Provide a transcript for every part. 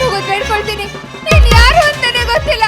ಮುಗಿದು ಬೇಡ್ಕೊಳ್ತೀನಿ ನೀನ್ ಯಾರು ಅಂತಾನೆ ಗೊತ್ತಿಲ್ಲ.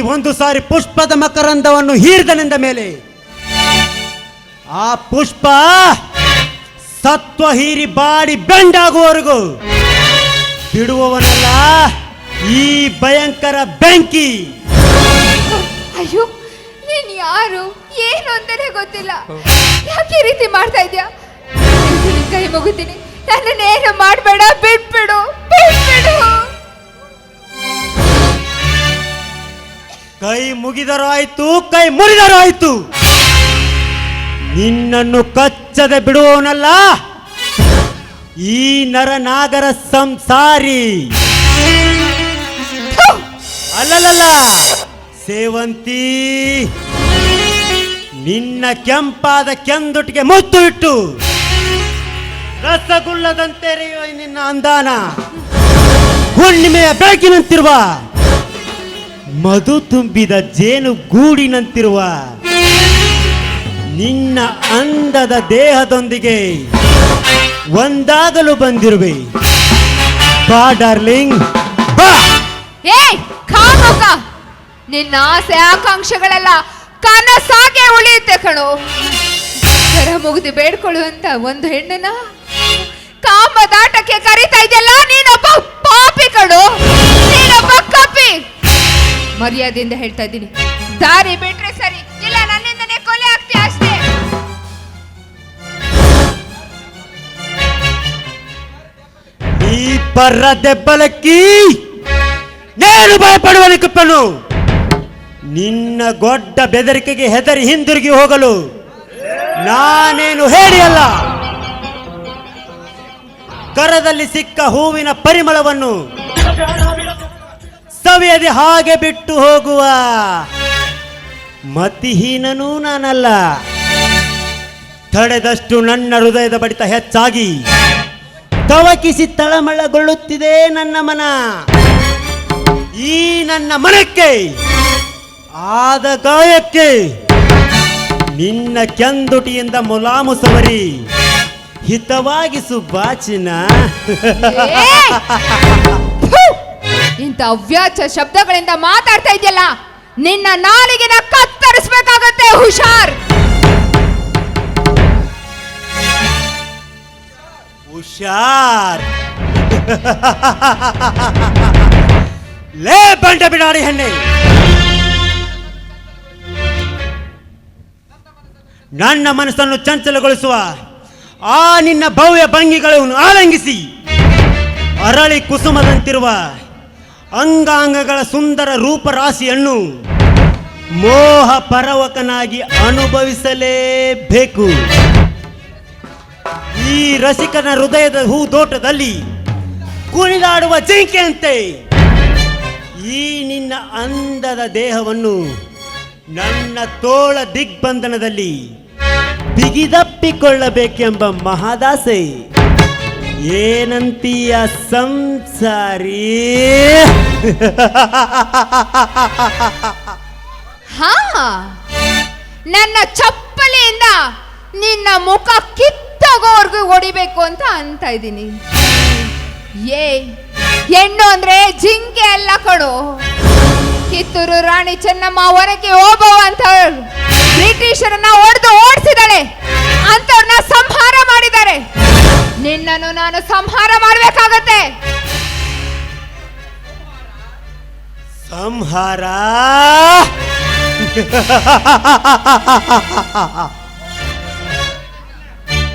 ಬೆಂಕಿ ಒಂದು ಸಾರಿ ಪುಷ್ಪದ ಮಕರಂದವನ್ನು ಹೀರಿದನೆಂದ ಮೇಲೆ ಆ ಪುಷ್ಪ ಸತ್ವ ಹೀರಿ ಬಾಡಿ ಬೆಂಡಾಗುವವರೆಗೂ ಬಿಡುವವನಲ್ಲ ಈ ಭಯಂಕರ ಬೆಂಕಿ. ಅಯ್ಯೋ, ನೀನ್ ಯಾರು? ಏನು ಅಂತಾನೆ ಗೊತ್ತಿಲ್ಲ. ಯಾಕೆ ರೀತಿ ಮಾಡ್ತಾ ಇದ್ಯಾ? ನಿನ್ ಕೈ ಮುಗಿತೀನಿ. ನನ್ನನ್ನೇನು ಮಾಡಬೇಡ, ಬಿಟ್ಬಿಡು ಬಿಟ್ಬಿಡು. ಕೈ ಮುಗಿದರಾಯ್ತು, ಕೈ ಮುರಿದರಾಯ್ತು. ನಿನ್ನನ್ನು ಕಚ್ಚದೆ ಬಿಡುವವನಲ್ಲ ಈ ನರನಾಗರ ಸಂಸಾರಿ! ಅಲ್ಲಲ್ಲ ಸೇವಂತಿ. ನಿನ್ನ ಕೆಂಪಾದ ಕೆಂದುಟಿಗೆ ಮುತ್ತು ಇಟ್ಟು. ರಸಗುಲ್ಲದಂತೆ ನಿನ್ನ ಅಂದಾನ. ಹುಣ್ಣಿಮೆಯ ಬೆಳಕಿನಂತಿರುವ. ಮಧು ತುಂಬಿದ ಜೇನು ಗೂಡಿನಂತಿರುವ ನಿನ್ನ ಅಂದದ ದೇಹದೊಂದಿಗೆ ಒಂದಾಗಲು ಬಂದಿರುವೆ. ಬಾ, ಡಾರ್ಲಿಂಗ್. ಬಾ. ನಿನ್ನ ಆಸೆ ಆಕಾಂಕ್ಷೆಗಳೆಲ್ಲ ಕನಸಾಗೆ ಉಳಿಯುತ್ತೆ ಕಣು. ಕರ ಮುಗಿದು ಬೇಡ್ಕೊಳ್ಳುವಂತ ಒಂದು ಹೆಣ್ಣನ ಕಾಮದಾಟಕ್ಕೆ ಕರಿತಾ ಇದೆಯಲ್ಲ, ನೀನೊಬ್ಬ ಪಾಪಿ ಕಣು. ನೀನೊಬ್ಬ ಕಪಿ. ಮರ್ಯಾದೆಯಿಂದ ಹೇಳ್ತಾ ಇದ್ದೀನಿ. ದಾರಿ ಬಿಟ್ರೆ ಸರಿ. ಇಲ್ಲ, ನನ್ನಿಂದನೇ ಕೊಲೆ ಆಗ್ತೀಯ ಅಷ್ಟೇ. ಈ ಪರ್ರ ದೆಬ್ಬಲಕ್ಕಿ, ನೇನು ಭಯಪಡುವ ಕುಪ್ಪನು ನಿನ್ನ ಗೊಡ್ಡ ಬೆದರಿಕೆಗೆ ಹೆದರಿ ಹಿಂದಿರುಗಿ ಹೋಗಲು ನಾನೇನು ಹೇಳಿಯಲ್ಲ. ಕರದಲ್ಲಿ ಸಿಕ್ಕ ಹೂವಿನ ಪರಿಮಳವನ್ನು ಸವಿಯದೆ ಹಾಗೆ ಬಿಟ್ಟು ಹೋಗುವ ಮತಿಹೀನನೂ ನಾನಲ್ಲ. ತಡೆದಷ್ಟು ನನ್ನ ಹೃದಯದ ಬಡಿತ ಹೆಚ್ಚಾಗಿ ತವಕಿಸಿ ತಳಮಳಗೊಳ್ಳುತ್ತಿದೆ ನನ್ನ ಮನ. ಈ ನನ್ನ ಮನಕ್ಕೆ, ಆದ ಗಾಯಕ್ಕೆ ನಿನ್ನ ಕೆಂದುಟಿಯಿಂದ ಮುಲಾಮು ಸವರಿ ಹಿತವಾಗಿಸು ಬಾಚಿನ! ಇಂಥ ಅವ್ಯಾಚ ಶಬ್ದಗಳಿಂದ ಮಾತಾಡ್ತಾ ಇದೆಯಲ್ಲ, ನಿನ್ನ ನಾಲಿಗೆನ ಕತ್ತರಿಸ್ಬೇಕಾಗತ್ತೆ, ಹುಷಾರ್. ಹುಷಾರ್. ಲೇ ಬಂಡ ಬಿಡಾಡಿ ಹೆಣ್ಣೆ. ನನ್ನ ಮನಸ್ಸನ್ನು ಚಂಚಲಗೊಳಿಸುವ ಆ ನಿನ್ನ ಭವ್ಯ ಭಂಗಿಗಳನ್ನು ಆಲಂಗಿಸಿ, ಅರಳಿ ಕುಸುಮದಂತಿರುವ ಅಂಗಾಂಗಗಳ ಸುಂದರ ರೂಪರಾಶಿಯನ್ನು ಮೋಹ ಪರವಕನಾಗಿ ಅನುಭವಿಸಲೇಬೇಕು. ಈ ರಸಿಕನ ಹೃದಯದ ಹೂದೋಟದಲ್ಲಿ ಕುಣಿದಾಡುವ ಜಿಂಕೆಯಂತೆ ಈ ನಿನ್ನ ಅಂದದ ದೇಹವನ್ನು ನನ್ನ ತೋಳ ದಿಗ್ಬಂಧನದಲ್ಲಿ ಬಿಗಿದಪ್ಪಿಕೊಳ್ಳಬೇಕೆಂಬ ಮಹದಾಸೆ. ಏನಂತೀಯ ಸಂಸಾರಿ? ಹಾ, ನನ್ನ ಚಪ್ಪಲಿಯಿಂದ ನಿನ್ನ ಮುಖ ಕಿತ್ತಗೋರ್ಗು ಹೊಡಿಬೇಕು ಅಂತ ಅಂತ ಇದ್ದೀನಿ. ಏ, ಹೆಣ್ಣು ಅಂದ್ರೆ ಜಿಂಕೆ ಎಲ್ಲ ಕಡು ಕಿತ್ತೂರು ರಾಣಿ ಚೆನ್ನಮ್ಮ ಹೊರಗೆ ಹೋಗೋ ಅಂತ ಬ್ರಿಟಿಷರನ್ನ ಹೊಡೆದು ಓಡಿಸಿದಾಳೆ ಅಂತವ್ರನ್ನ ಸಂಹಾರ ಮಾಡಿದ್ದಾರೆ. ನಿನ್ನನ್ನು ನಾನು ಸಂಹಾರ ಮಾಡಬೇಕಾಗತ್ತೆ. ಸಂಹಾರ?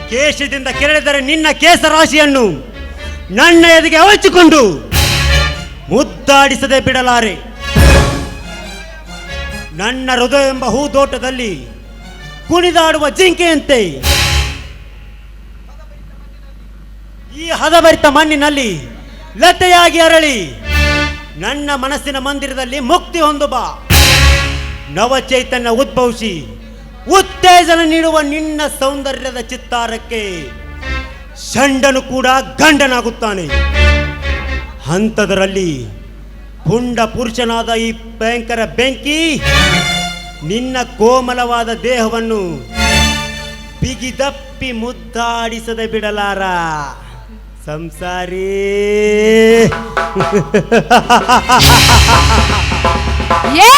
ಕೇಶದಿಂದ ಕೆರಳಿದರೆ ನಿನ್ನ ಕೇಸರಾಶಿಯನ್ನು ನನ್ನ ಎದೆಗೆ ಅವಚಿಕೊಂಡು ಮುದ್ದಾಡಿಸದೆ ಬಿಡಲಾರೆ. ನನ್ನ ಹೃದಯ ಎಂಬ ಹೂದೋಟದಲ್ಲಿ ಕುಣಿದಾಡುವ ಜಿಂಕೆಯಂತೆ ಈ ಹದಭರಿತ ಮಣ್ಣಿನಲ್ಲಿ ಲತೆಯಾಗಿ ಅರಳಿ ನನ್ನ ಮನಸ್ಸಿನ ಮಂದಿರದಲ್ಲಿ ಮುಕ್ತಿ ಹೊಂದು ಬಾ. ನವ ಚೈತನ್ಯ ಉದ್ಭವಿಸಿ ಉತ್ತೇಜನ ನೀಡುವ ನಿನ್ನ ಸೌಂದರ್ಯದ ಚಿತ್ತಾರಕ್ಕೆ ಷಂಡನು ಕೂಡ ಗಂಡನಾಗುತ್ತಾನೆ. ಹಂತದರಲ್ಲಿ ಪುಂಡ ಪುರುಷನಾದ ಈ ಭಯಂಕರ ಬೆಂಕಿ ನಿನ್ನ ಕೋಮಲವಾದ ದೇಹವನ್ನು ಬಿಗಿದಪ್ಪಿ ಮುದ್ದಾಡಿಸದೆ ಬಿಡಲಾರ. ಸಂಸಾರಿ. ಏ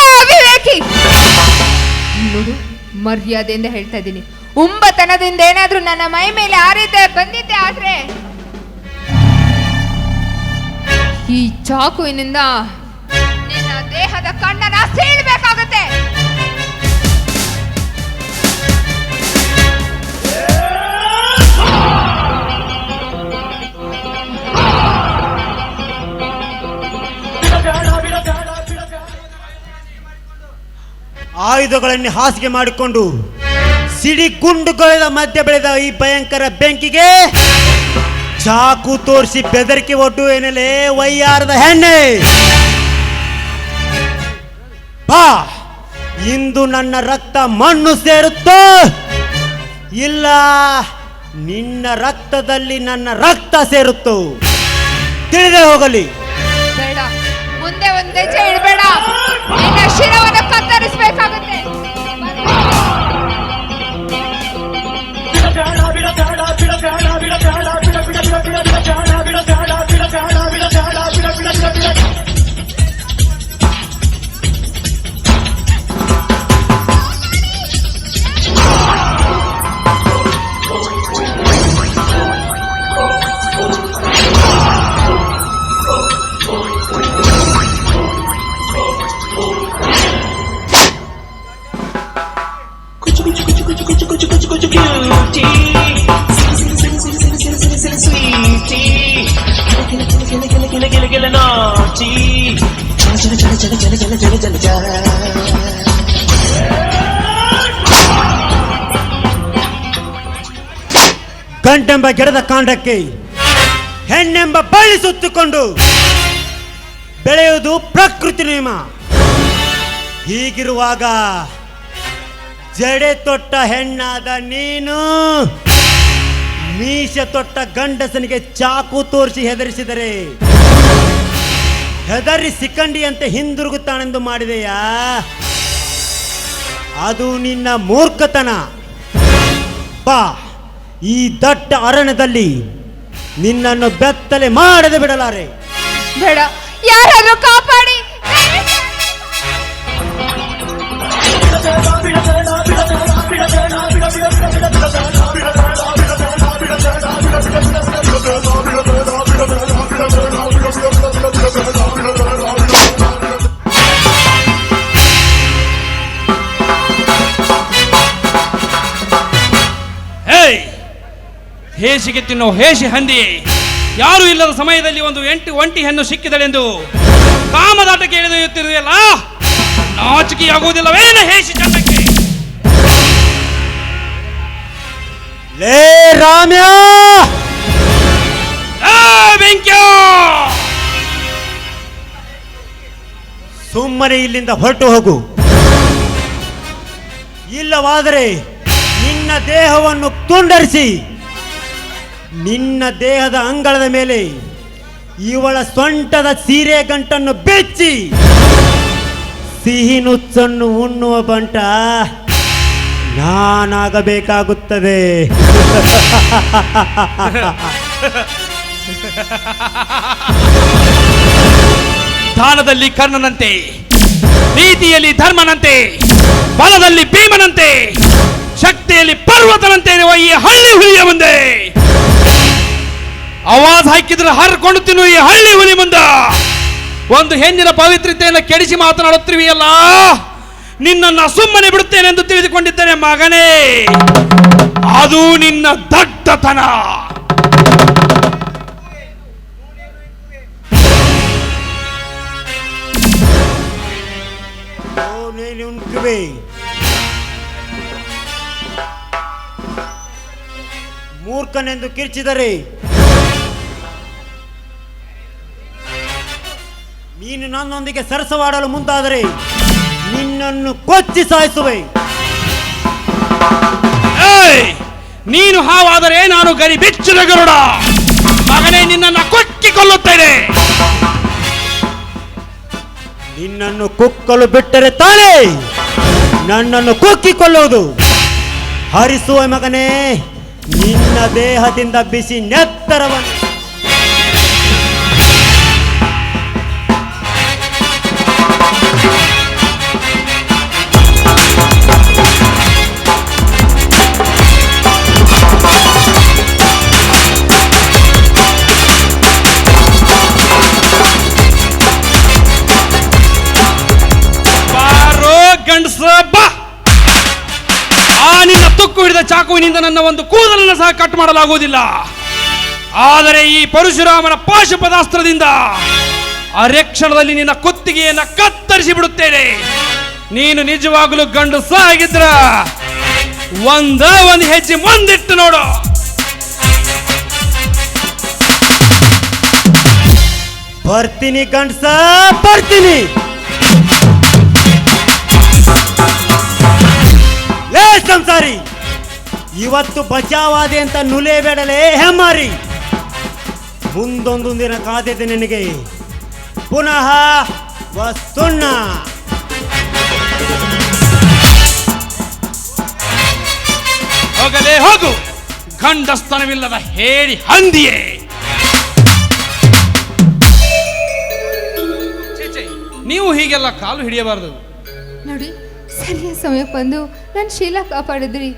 ನೋಡು, ಮರ್ಯಾದೆಯಿಂದ ಹೇಳ್ತಾ ಇದ್ದೀನಿ. ಉಂಬತನದಿಂದ ಏನಾದ್ರೂ ನನ್ನ ಮೈ ಮೇಲೆ ಆ ರೀತಿ ಬಂದಿದ್ದೆ ಆದ್ರೆ ಈ ಚಾಕುವಿನಿಂದ ನಿನ್ನ ದೇಹದ ಕಣ್ಣನ ಸೀಳ್ಬೇಕಾಗತ್ತೆ. ಆಯುಧಗಳನ್ನು ಹಾಸಿಗೆ ಮಾಡಿಕೊಂಡು ಸಿಡಿ ಗುಂಡುಗಳ ಮಧ್ಯೆ ಬೆಳೆದ ಈ ಭಯಂಕರ ಬೆಂಕಿಗೆ ಚಾಕು ತೋರಿಸಿ ಬೆದರಿಕೆ ಒಡ್ಡು ಏನಲೇ ವೈಯಾರದ ಹೆಣ್ಣೆ. ಬಾ, ಇಂದು ನನ್ನ ರಕ್ತ ಮಣ್ಣು ಸೇರುತ್ತೋ? ಇಲ್ಲ, ನಿನ್ನ ರಕ್ತದಲ್ಲಿ ನನ್ನ ರಕ್ತ ಸೇರುತ್ತೋ? ತಿಳಿದೇ ಹೋಗಲಿ. ಬೇಡ, ಮುಂದೆ ಒಂದೇ ಇಡಬೇಡ. ಗಂಟೆಂಬ ಗಿಡದ ಕಾಂಡಕ್ಕೆ ಹೆಣ್ಣೆಂಬ ಬಳ್ಳಿ ಸುತ್ತಿಕೊಂಡು ಬೆಳೆಯುವುದು ಪ್ರಕೃತಿ ನಿಯಮ. ಹೀಗಿರುವಾಗ ಜಡೆ ತೊಟ್ಟ ಹೆಣ್ಣಾದ ನೀನು ಮೀಸ ತೊಟ್ಟ ಗಂಡಸನಿಗೆ ಚಾಕು ತೋರಿಸಿ ಹೆದರಿಸಿದರೆ ಹೆದರಿ ಸಿಕ್ಕಂಡಿಯಂತೆ ಹಿಂದಿರುಗುತ್ತಾನೆಂದು ಮಾಡಿದೆಯಾ? ಅದು ನಿನ್ನ ಮೂರ್ಖತನ. ಬಾ. ಈ ದಟ್ಟ ಅರಣ್ಯದಲ್ಲಿ ನಿನ್ನನ್ನು ಬೆತ್ತಲೆ ಮಾಡದೆ ಬಿಡಲಾರೆ. ಬೇಡ ಯಾರನ್ನು ಕಾಪಾಡಿ? ಹೇಸಿಗೆ ತಿನ್ನೋ ಹೇಸಿ ಹಂದಿ ಯಾರು ಇಲ್ಲದ ಸಮಯದಲ್ಲಿ ಒಂದು ಎಂಟು ಒಂಟಿ ಹೆಣ್ಣು ಸಿಕ್ಕಿದಳೆಂದು ಕಾಮದಾಟಕ್ಕೆ ನಾಚಿಕೆ ನಾಚಿಕೆಯಾಗುವುದಿಲ್ಲವೇನ ಹೇಸಿ ಚಂದಕ್ಕೆ? ಲೇ ರಾಮ್ಯ! ಬೆಂಕ್ಯೋ! ಸುಮ್ಮನೆ ಇಲ್ಲಿಂದ ಹೊರಟು ಹೋಗು. ಇಲ್ಲವಾದರೆ ನಿನ್ನ ದೇಹವನ್ನು ತುಂಡರಿಸಿ. ನಿನ್ನ ದೇಹದ ಅಂಗಳದ ಮೇಲೆ ಇವಳ ಸೊಂಟದ ಸೀರೆ ಗಂಟನ್ನು ಬೆಚ್ಚಿ ಸಿಹಿ ನುಚ್ಚನ್ನು ಉಣ್ಣುವ ಬಂಟ ನಾನಾಗಬೇಕಾಗುತ್ತದೆ. ದಾನದಲ್ಲಿ ಕರ್ಣನಂತೆ, ನೀತಿಯಲ್ಲಿ ಧರ್ಮನಂತೆ, ಬಲದಲ್ಲಿ ಭೀಮನಂತೆ, ಶಕ್ತಿಯಲ್ಲಿ ಪರ್ವತನಂತೆ ಈ ಹಳ್ಳಿ ಹುಲಿಯ ಮುಂದೆ ಆವಾಜ್ ಹಾಕಿದ್ರೆ ಹರ್ಕೊಂಡು ತಿನ್ನು ಈ ಹಳ್ಳಿ ಹುಲಿ ಮುಂದ. ಒಂದು ಹೆಣ್ಣಿನ ಪವಿತ್ರತೆಯನ್ನು ಕೆಡಿಸಿ ಮಾತನಾಡುತ್ತಿರುವೆಯಲ್ಲ ನಿನ್ನನ್ನು ಸುಮ್ಮನೆ ಬಿಡುತ್ತೇನೆ ಎಂದು ತಿಳಿದುಕೊಂಡಿದ್ದೇನೆ ಮಗನೇ. ಅದು ನಿನ್ನ ದಡ್ಡತನ. ಮೂರ್ಖನೆಂದು ಕಿರ್ಚಿದರೆ ನೀನು ನನ್ನೊಂದಿಗೆ ಸರಸವಾಡಲು ಮುಂದಾದರೆ ನಿನ್ನನ್ನು ಕೊಚ್ಚಿ ಸಾಯಿಸುವೆ. ಏಯ್! ನೀನು ಹಾವಾದರೆ ನಾನು ಗರಿ ಬೆಚ್ಚದ ಗರುಡ. ಮಗನೇ ನಿನ್ನನ್ನು ಕೊಚ್ಚಿಕೊಳ್ಳುತ್ತೇನೆ. ನಿನ್ನನ್ನು ಕುಕ್ಕಲು ಬಿಟ್ಟರೆ ತಾನೇ ನನ್ನನ್ನು ಕುಕ್ಕಿಕೊಳ್ಳುವುದು. ಹರಿಸುವ ಮಗನೇ ನಿನ್ನ ದೇಹದಿಂದ ಬಿಸಿ ನೆತ್ತರವನ್ನು ಗಂಡಸ ಬಾ! ಆ ನಿನ್ನ ತುಕ್ಕು ಹಿಡಿದ ಚಾಕುವಿನಿಂದ ನನ್ನ ಒಂದು ಕೂದಲನ್ನು ಸಹ ಕಟ್ ಮಾಡಲಾಗುವುದಿಲ್ಲ. ಆದರೆ ಈ ಪರಶುರಾಮನ ಪಾಶ ಪದಾಸ್ತ್ರದಿಂದ ಅರೆಕ್ಷಣದಲ್ಲಿ ನಿನ್ನ ಕುತ್ತಿಗೆಯನ್ನ ಕತ್ತರಿಸಿ ಬಿಡುತ್ತೇನೆ. ನೀನು ನಿಜವಾಗಲೂ ಗಂಡು ಆಗಿದ್ರ. ಒಂದ ಒಂದು ಹೆಜ್ಜೆ ಮುಂದಿಟ್ಟು ನೋಡು. ಬರ್ತೀನಿ ಗಂಡಸ ಬರ್ತೀನಿ! ಲೇ ಸಂಸಾರಿ ಇವತ್ತು ಬಚಾವಾದೆ ಅಂತ ನುಲೆ ಬೇಡಲೇ ಹೆಮ್ಮಾರಿ. ಮುಂದೊಂದು ದಿನ ಕಾದಿದೆ ನಿನಗೆ. ಪುನಃ ವಸ್ತುಣ್ಣ. ಹೋಗಲೇ ಹೋಗು. ಗಂಡಸ್ತನವಿಲ್ಲದ ಹೇಳಿ ಹಂದಿಯೇ. ನೀವು ಹೀಗೆಲ್ಲ ಕಾಲು ಹಿಡಿಯಬಾರದು. ನೋಡಿ ಸರಿಯಾದ ಸಮಯಕ್ಕೆ ಬಂದು ನನ್ನ ಶೀಲ ಕಾಪಾಡಿದ್ರಿ.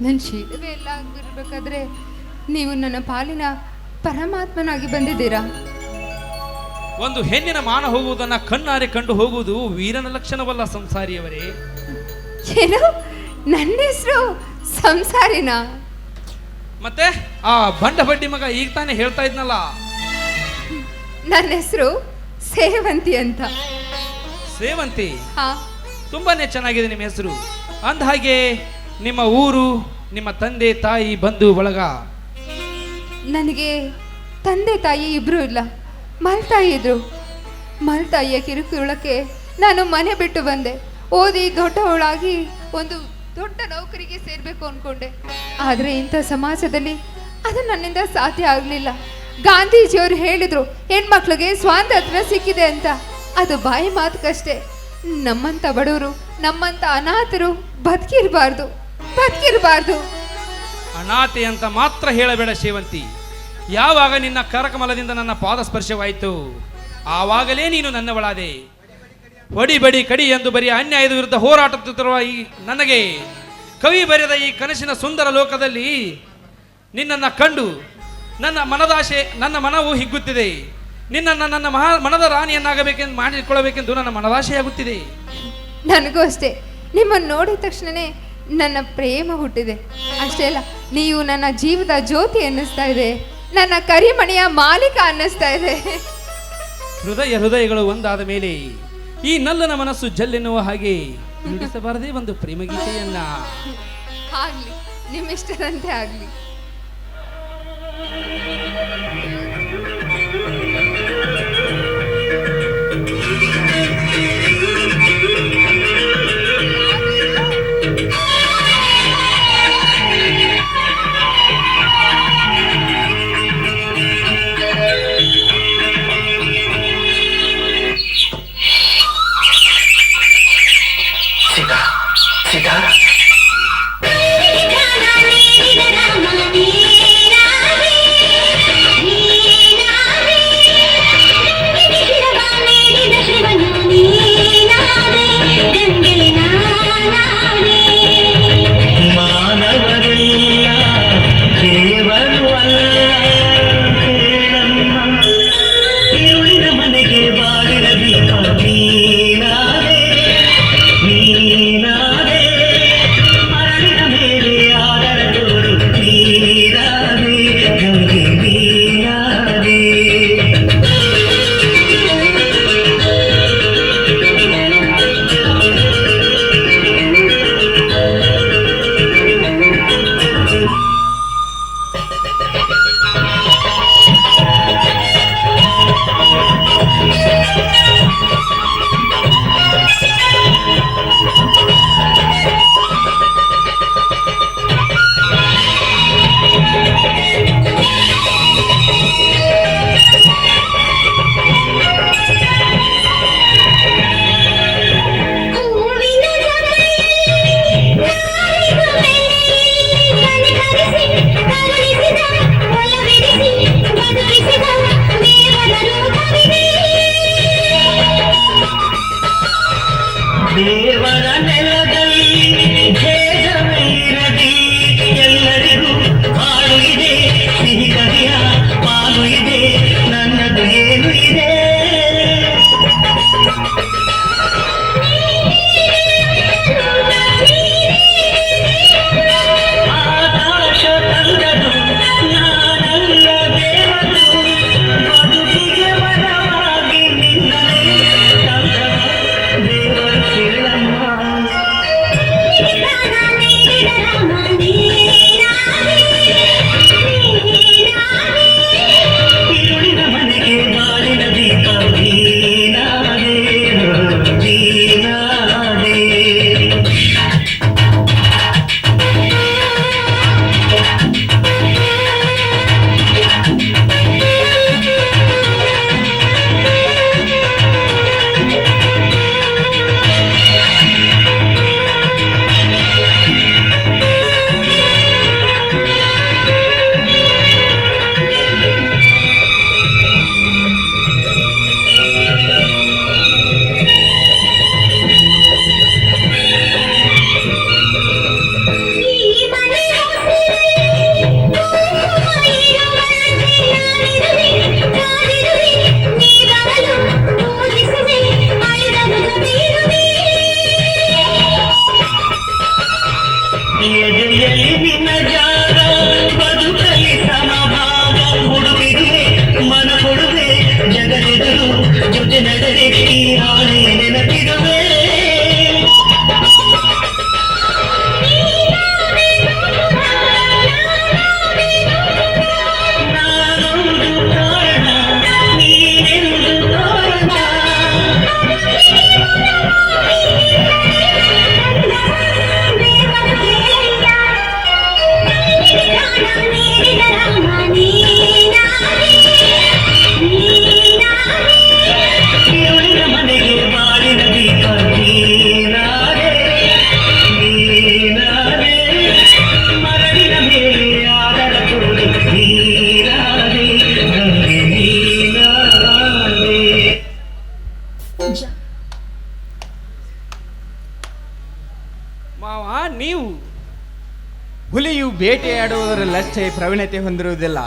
ನನ್ನ ಶೀಲವೇ ಎಲ್ಲ ಆಗಿರ್ಬೇಕಾದ್ರೆ ನೀವು ನನ್ನ ಪಾಲಿನ ಪರಮಾತ್ಮನಾಗಿ ಬಂದಿದ್ದೀರಾ? ಒಂದು ಹೆಣ್ಣಿನ ಮಾನ ಹೋಗುವುದನ್ನ ಕಣ್ಣಾರೆ ಕಂಡು ಹೋಗುವುದು ವೀರನ ಲಕ್ಷಣವಲ್ಲ ಸಂಸಾರಿಯವರೇ. ಏನು? ನನ್ನ ಹೆಸರು ಸಂಸಾರಿನ? ಮತ್ತೆ ಆ ಬಂಡ ಬಡ್ಡಿ ಮಗ ಈಗ ತಾನೇ ಹೇಳ್ತಾ ಇದ್ನಲ್ಲ. ನನ್ನ ಹೆಸರು ಸೇವಂತಿ ಅಂತ. ಸೇವಂತಿ? ಹಾ. ತುಂಬಾನೇ ಚೆನ್ನಾಗಿದೆ ನಿಮ್ಮ ಹೆಸರು. ಅಂದ ಹಾಗೆ ನಿಮ್ಮ ಊರು, ನಿಮ್ಮ ತಂದೆ, ತಾಯಿ ಬಂಧು ಬಳಗ. ನನಗೆ ತಂದೆ, ತಾಯಿ ಇಬ್ರು ಇಲ್ಲ. ಮಲ್ತಾಯಿ ಇದ್ರು. ಮಲ್ತಾಯಿಯ ಕಿರುಕುಳಕ್ಕೆ ನಾನು ಮನೆ ಬಿಟ್ಟು ಬಂದೆ. ಓದಿ ದೊಡ್ಡವಳಾಗಿ ಒಂದು ದೊಡ್ಡ ನೌಕರಿಗೆ ಸೇರ್ಬೇಕು ಅನ್ಕೊಂಡೆ. ಆದರೆ ಇಂಥ ಸಮಾಜದಲ್ಲಿ ಅದು ನನ್ನಿಂದ ಸಾಧ್ಯ ಆಗಲಿಲ್ಲ. ಗಾಂಧೀಜಿಯವರು ಹೇಳಿದ್ರು, ಹೆಣ್ಮಕ್ಳಿಗೆ ಸ್ವಾತಂತ್ರ್ಯ ಸಿಕ್ಕಿದೆ ಅಂತ. ಅದು ಬಾಯಿ ಮಾತುಕಷ್ಟೇ. ನಮ್ಮಂತ ಬಡವರು, ನಮ್ಮಂತ ಅನಾಥರು ಬದುಕಿರಬಾರ್ದು ಬದುಕಿರಬಾರ್ದು. ಅನಾಥೆ ಅಂತ ಮಾತ್ರ ಹೇಳಬೇಡ ಸೇವಂತಿ ಯಾವಾಗ ನಿನ್ನ ಕರಕಮಲದಿಂದ ನನ್ನ ಪಾದ ಸ್ಪರ್ಶವಾಯಿತು ಆವಾಗಲೇ ನೀನು ನನ್ನವಳಾದೆ. ಬಡಿ ಬಡಿ ಕಡಿ ಎಂದು ಬರೀ ಅನ್ಯಾಯದ ವಿರುದ್ಧ ಹೋರಾಟುತ್ತಿರುವ ಈ ನನಗೆ ಕವಿ ಬರೆದ ಈ ಕನಸಿನ ಸುಂದರ ಲೋಕದಲ್ಲಿ ನಿನ್ನನ್ನು ಕಂಡು ನನ್ನ ಮನದಾಶೆ, ನನ್ನ ಮನವು ಹಿಗ್ಗುತ್ತಿದೆ. ನಿನ್ನನ್ನು ನನ್ನ ಮಹಾ ಮನದ ರಾಣಿಯನ್ನಾಗಬೇಕೆಂದು ಮಾಡಿಕೊಳ್ಳಬೇಕೆಂದು ನನ್ನ ಮನದಾಶೆಯಾಗುತ್ತಿದೆ. ನನಗೂ ಅಷ್ಟೇ. ನಿಮ್ಮನ್ನು ನೋಡಿದ ತಕ್ಷಣನೇ ನನ್ನ ಪ್ರೇಮ ಹುಟ್ಟಿದೆ. ಅಷ್ಟೇ ಅಲ್ಲ ನೀವು ನನ್ನ ಜೀವದ ಜ್ಯೋತಿ ಅನ್ನಿಸ್ತಾ ಇದೆ. ನನ್ನ ಕರಿಮಣಿಯ ಮಾಲೀಕ ಅನ್ನಿಸ್ತಾ ಇದೆ. ಹೃದಯ ಹೃದಯಗಳು ಒಂದಾದ ಮೇಲೆ ಈ ನಲ್ಲನ ಮನಸ್ಸು ಜಲ್ಲೆನ್ನುವ ಹಾಗೆ ನುಡಿಸಬಾರದೇ ಒಂದು ಪ್ರೇಮಗೀತೆಯನ್ನ. ಆಗ್ಲಿ ನಿಮ್ಮಿಷ್ಟದಂತೆ ಆಗ್ಲಿ. செதுக்கிறானே ಮಾವ, ನೀವು ಹುಲಿಯು ಬೇಟೆಯಾಡುವುದರಲ್ಲಷ್ಟೇ ಪ್ರವೀಣತೆ ಹೊಂದಿರುವುದಿಲ್ಲ.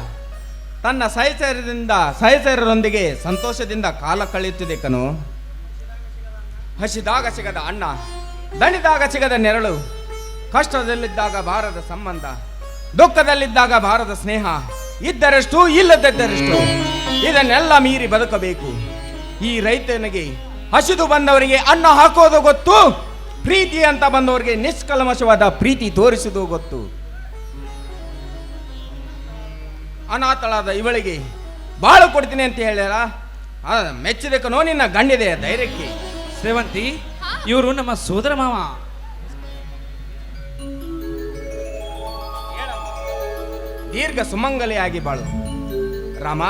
ತನ್ನ ಸಹಚರದಿಂದ ಸಹಚರರೊಂದಿಗೆ ಸಂತೋಷದಿಂದ ಕಾಲ ಕಳೆಯುತ್ತಿದೆ ಕನು ಹಸಿದಾಗ ಸಿಗದ ಅಣ್ಣ ದಣಿದಾಗ ಸಿಗದ ನೆರಳು ಕಷ್ಟದಲ್ಲಿದ್ದಾಗ ಬಾರದ ಸಂಬಂಧ, ದುಃಖದಲ್ಲಿದ್ದಾಗ ಬಾರದ ಸ್ನೇಹ, ಇದ್ದರಷ್ಟು ಇಲ್ಲದಿದ್ದರಷ್ಟು ಇದನ್ನೆಲ್ಲ ಮೀರಿ ಬದುಕಬೇಕು. ಈ ರೈತನಿಗೆ ಹಸಿದು ಬಂದವರಿಗೆ ಅನ್ನ ಹಾಕೋದು ಗೊತ್ತು, ಪ್ರೀತಿ ಅಂತ ಬಂದವರಿಗೆ ನಿಷ್ಕಲ್ಮಶವಾದ ಪ್ರೀತಿ ತೋರಿಸುವುದು ಗೊತ್ತು. ಅನಾಥಳಾದ ಇವಳಿಗೆ ಬಾಳು ಕೊಡ್ತೀನಿ ಅಂತ ಹೇಳ್ಯಾರ. ಮೆಚ್ಚಿದಕ್ಕನೋ ನಿನ್ನ ಗಂಡಿದೆ ಧೈರ್ಯಕ್ಕೆ. ಸೇವಂತಿ ಇವರು ನಮ್ಮ ಸೋದರ ಮಾವ. ದೀರ್ಘ ಸುಮಂಗಲೆಯಾಗಿ ಬಾಳು. ರಾಮ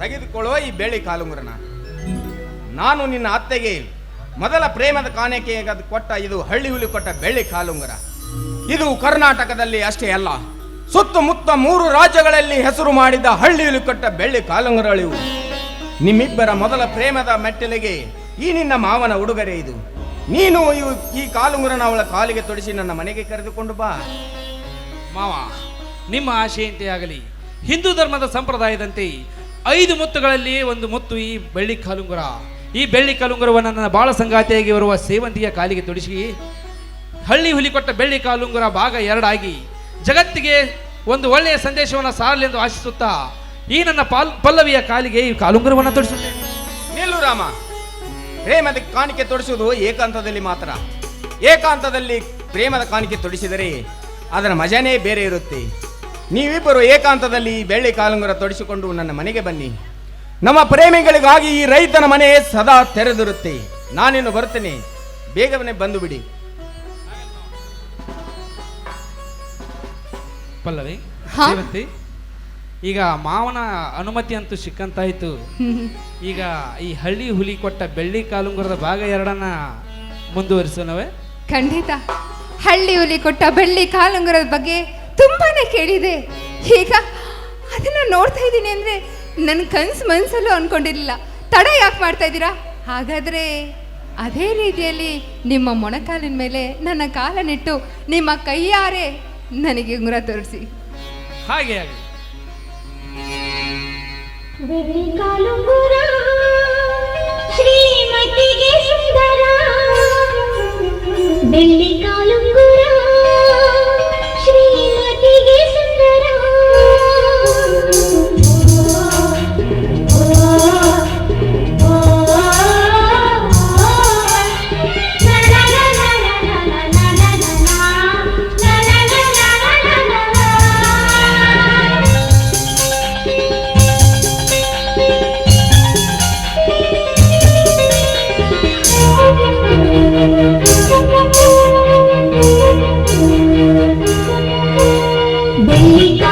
ತೆಗೆದುಕೊಳ್ಳುವ ಈ ಬೆಳ್ಳಿ ಕಾಲುಂಗುರನ. ನಾನು ನಿನ್ನ ಅತ್ತೆಗೆ ಮೊದಲ ಪ್ರೇಮದ ಕಾಣಿಕೆ ಕೊಟ್ಟ ಇದು ಹಳ್ಳಿ ಹುಲಿ ಕೊಟ್ಟ ಬೆಳ್ಳಿ ಕಾಲುಂಗುರ. ಇದು ಕರ್ನಾಟಕದಲ್ಲಿ ಅಷ್ಟೇ ಅಲ್ಲ, ಸುತ್ತಮುತ್ತ ಮೂರು ರಾಜ್ಯಗಳಲ್ಲಿ ಹೆಸರು ಮಾಡಿದ ಹಳ್ಳಿ ಹುಲಿ ಕೊಟ್ಟ ಬೆಳ್ಳಿ ಕಾಲುಂಗುರಗಳಿವು. ನಿಮ್ಮಿಬ್ಬರ ಮೊದಲ ಪ್ರೇಮದ ಮೆಟ್ಟಿಲಿಗೆ ಈ ನಿನ್ನ ಮಾವನ ಉಡುಗೊರೆ ಇದು. ನೀನು ಈ ಕಾಲುಂಗುರನ ಅವಳ ಕಾಲಿಗೆ ತೊಡಿಸಿ ನನ್ನ ಮನೆಗೆ ಕರೆದುಕೊಂಡು ಬಾ. ಮಾವ, ನಿಮ್ಮ ಆಶೆಯಂತೆ ಆಗಲಿ ಹಿಂದೂ ಧರ್ಮದ ಸಂಪ್ರದಾಯದಂತೆ ಐದು ಮುತ್ತುಗಳಲ್ಲಿ ಒಂದು ಮುತ್ತು ಈ ಬೆಳ್ಳಿ ಕಾಲುಂಗುರ. ಈ ಬೆಳ್ಳಿ ಕಾಲುಂಗುರವನ್ನು ನನ್ನ ಬಾಳ ಸಂಗಾತಿಯಾಗಿ ಬರುವ ಸೇವಂತಿಯ ಕಾಲಿಗೆ ತೊಡಿಸಿ, ಹಳ್ಳಿ ಹುಲಿ ಕೊಟ್ಟ ಬೆಳ್ಳಿ ಕಾಲುಂಗುರ ಭಾಗ ಎರಡಾಗಿ ಜಗತ್ತಿಗೆ ಒಂದು ಒಳ್ಳೆಯ ಸಂದೇಶವನ್ನು ಸಾರಲಿ ಎಂದು ಆಶಿಸುತ್ತಾ, ಈ ನನ್ನ ಪಾಲ್ ಪಲ್ಲವಿಯ ಕಾಲಿಗೆ ಈ ಕಾಲುಂಗುರವನ್ನು ತೊಡಿಸುತ್ತೇನೆ. ನಿಲ್ಲು ರಾಮ. ಪ್ರೇಮದ ಕಾಣಿಕೆ ತೊಡಿಸುವುದು ಏಕಾಂತದಲ್ಲಿ ಮಾತ್ರ. ಏಕಾಂತದಲ್ಲಿ ಪ್ರೇಮದ ಕಾಣಿಕೆ ತೊಡಿಸಿದರೆ ಅದರ ಮಜಾನೇ ಬೇರೆ ಇರುತ್ತೆ. ನೀವಿಬ್ಬರು ಏಕಾಂತದಲ್ಲಿ ಈ ಬೆಳ್ಳಿ ಕಾಲುಂಗುರ ತೊಡಿಸಿಕೊಂಡು ನನ್ನ ಮನೆಗೆ ಬನ್ನಿ. ನಮ್ಮ ಪ್ರೇಮಿಗಳಿಗಾಗಿ ಈ ರೈತನ ಮನೆ ಸದಾ ತೆರೆದಿರುತ್ತೆ. ನಾನಿನ್ನು ಬರುತ್ತೇನೆ. ಬೇಗನೆ ಬಂದು ಬಿಡಿ. ಪಲ್ಲವಿ ಹಾ? ಈಗ ಮಾವನ ಅನುಮತಿ ಅಂತೂ ಸಿಕ್ಕಂತಾಯ್ತು. ಈಗ ಈ ಹಳ್ಳಿ ಹುಲಿ ಕೊಟ್ಟ ಬೆಳ್ಳಿ ಕಾಲುಂಗುರದ ಭಾಗ ಎರಡನ್ನ ಮುಂದುವರಿಸೋಣವೇ? ಖಂಡಿತ. ಹಳ್ಳಿ ಹುಲಿ ಕೊಟ್ಟ ಬೆಳ್ಳಿ ಕಾಲುಂಗುರದ ಬಗ್ಗೆ ತುಂಬಾನೇ ಕೇಳಿದೆ. ಈಗ ಅದನ್ನ ನೋಡ್ತಾ ಇದ್ದೀನಿ ಅಂದ್ರೆ ನನ್ನ ಕನ್ಸು ಮನಸ್ಸಲ್ಲೂ ಅನ್ಕೊಂಡಿರ್ಲಿಲ್ಲ. ತಡ ಯಾಕೆ ಮಾಡ್ತಾ ಇದ್ದೀರಾ? ಹಾಗಾದ್ರೆ ಅದೇ ರೀತಿಯಲ್ಲಿ ನಿಮ್ಮ ಮೊಣಕಾಲಿನ ಮೇಲೆ ನನ್ನ ಕಾಲನಿಟ್ಟು ನಿಮ್ಮ ಕೈಯಾರೆ ನನಗೆ ಉಂಗುರ ತೋರಿಸಿ. ಹಾಗೆ ಬೆಳ್ಳಿ ಕಾಲುಂಗುರ ಬೆಳ್ಳಿ ದೈಹಿಕ